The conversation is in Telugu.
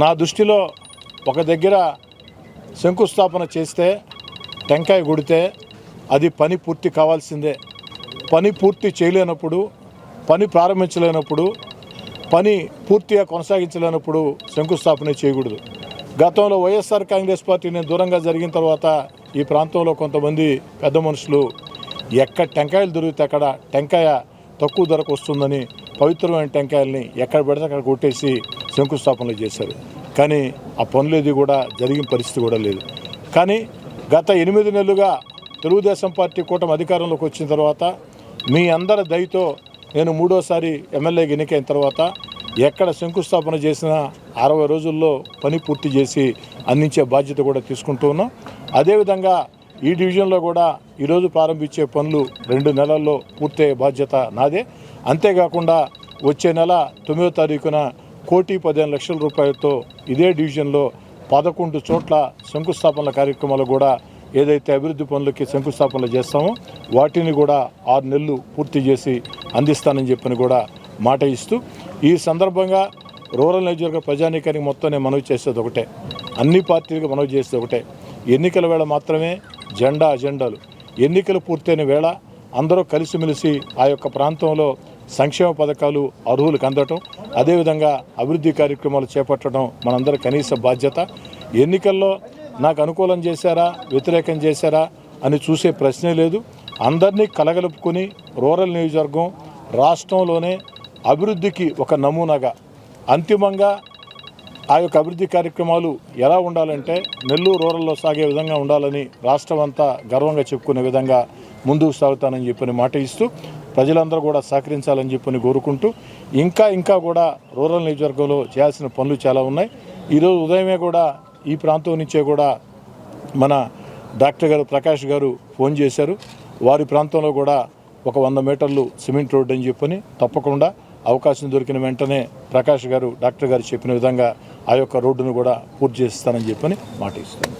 నా దృష్టిలో ఒక దగ్గర శంకుస్థాపన చేస్తే టెంకాయ కొడితే అది పని పూర్తి కావాల్సిందే. పని పూర్తి చేయలేనప్పుడు పని ప్రారంభించలేనప్పుడు పని పూర్తిగా కొనసాగించలేనప్పుడు శంకుస్థాపన చేయకూడదు. గతంలో వైఎస్ఆర్ కాంగ్రెస్ పార్టీని దూరంగా జరిగిన తర్వాత ఈ ప్రాంతంలో కొంతమంది పెద్ద మనుషులు ఎక్కడ టెంకాయలు దొరికితే అక్కడ టెంకాయ తక్కువ ధరకు వస్తుందని పవిత్రమైన టెంకాయల్ని ఎక్కడ పెడితే అక్కడ కొట్టేసి శంకుస్థాపనలు చేశారు. కానీ ఆ పనులు కూడా జరిగిన పరిస్థితి కూడా లేదు. కానీ గత ఎనిమిది నెలలుగా తెలుగుదేశం పార్టీ కూటమి అధికారంలోకి వచ్చిన తర్వాత మీ అందరి దయతో నేను మూడోసారి ఎమ్మెల్యేకి ఎన్నికైన తర్వాత ఎక్కడ శంకుస్థాపన చేసినా అరవై రోజుల్లో పని పూర్తి చేసి అందించే బాధ్యత కూడా తీసుకుంటూ ఉన్నాం. అదేవిధంగా ఈ డివిజన్లో కూడా ఈరోజు ప్రారంభించే పనులు రెండు నెలల్లో పూర్తయ్యే బాధ్యత నాదే. అంతేకాకుండా వచ్చే నెల తొమ్మిదో తారీఖున కోటి పదిహేను లక్షల రూపాయలతో ఇదే డివిజన్లో పదకొండు చోట్ల శంకుస్థాపనల కార్యక్రమాలు కూడా ఏదైతే అభివృద్ధి పనులకి శంకుస్థాపనలు చేస్తామో వాటిని కూడా ఆరు నెలలు పూర్తి చేసి అందిస్తానని చెప్పని కూడా మాట ఇస్తూ ఈ సందర్భంగా రూరల్ నియోజకవర్గ ప్రజానీకానికి మొత్తం నేను మనవి చేసేది ఒకటే. అన్ని పార్టీలకు మనవి చేసేది ఒకటే. ఎన్నికల వేళ మాత్రమే జెండా అజెండాలు. ఎన్నికలు పూర్తయిన వేళ అందరూ కలిసిమెలిసి ఆ యొక్క ప్రాంతంలో సంక్షేమ పథకాలు అర్హులకు అందటం అదేవిధంగా అభివృద్ధి కార్యక్రమాలు చేపట్టడం మనందరి కనీస బాధ్యత. ఎన్నికల్లో నాకు అనుకూలం చేశారా వ్యతిరేకం చేశారా అని చూసే ప్రశ్నే లేదు. అందరినీ కలగలుపుకొని రూరల్ నియోజకవర్గం రాష్ట్రంలోనే అభివృద్ధికి ఒక నమూనాగా అంతిమంగా ఆ యొక్క అభివృద్ధి కార్యక్రమాలు ఎలా ఉండాలంటే నెల్లూరు రూరల్లో సాగే విధంగా ఉండాలని రాష్ట్రం అంతా గర్వంగా చెప్పుకునే విధంగా ముందుకు సాగుతానని చెప్పిన మాట ఇస్తూ ప్రజలందరూ కూడా సహకరించాలని చెప్పని కోరుకుంటూ ఇంకా ఇంకా కూడా రూరల్ నియోజకవర్గంలో చేయాల్సిన పనులు చాలా ఉన్నాయి. ఈరోజు ఉదయమే కూడా ఈ ప్రాంతం నుంచే కూడా మన డాక్టర్ గారు ప్రకాష్ గారు ఫోన్ చేశారు. వారి ప్రాంతంలో కూడా ఒక వంద మీటర్లు సిమెంట్ రోడ్ అని చెప్పని తప్పకుండా అవకాశం దొరికిన వెంటనే ప్రకాష్ గారు డాక్టర్ గారు చెప్పిన విధంగా ఆ యొక్క రోడ్డును కూడా పూర్తి చేస్తానని చెప్పని మాట ఇస్తాను